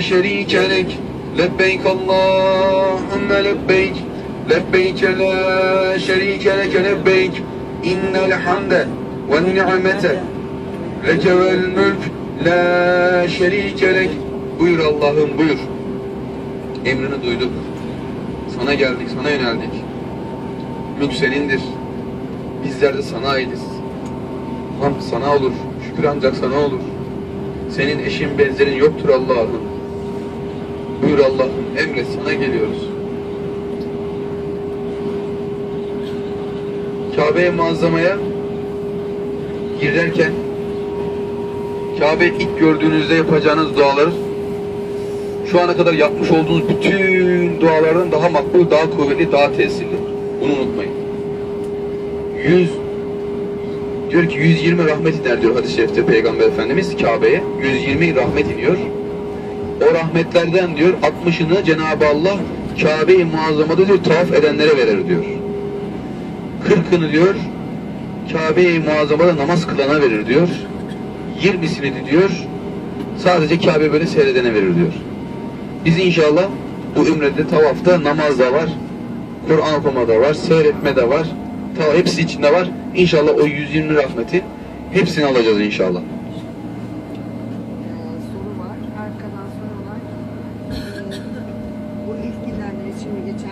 شريك لك لبيك اللهم لبيك لبيك لا شريك لك لبيك إن الحمد والنعمة لك والملك la şerike lek. Buyur Allah'ım buyur. Emrini duyduk. Sana geldik, sana yöneldik. Mülk senindir. Bizler de sana aitiz. Hamd sana olur. Şükür ancak sana olur. Senin eşin benzerin yoktur Allah'ım. Buyur Allah'ım emret sana geliyoruz. Kabe-i Muazzama'ya girerken Kabe ilk gördüğünüzde yapacağınız dualar şu ana kadar yapmış olduğunuz bütün dualardan daha makbul, daha kuvvetli, daha tesirli. Bunu unutmayın. 100 diyor ki 120 rahmet iner diyor hadis-i şerifte Peygamber Efendimiz Kabe'ye. 120 rahmet iniyor. O rahmetlerden diyor 60'ını Cenab-ı Allah Kabe-i Muazzama'da diyor tavaf edenlere verir diyor. 40'ını diyor Kabe-i Muazzama'da namaz kılana verir diyor. 20'sini de diyor sadece Kabe böyle seyredene verir diyor. Biz inşallah bu ümrede tavafta namaz da var, Kur'an okuma da var, seyretme de var. Hepsi içinde var. İnşallah o 120 rahmeti hepsini alacağız inşallah. We get checked.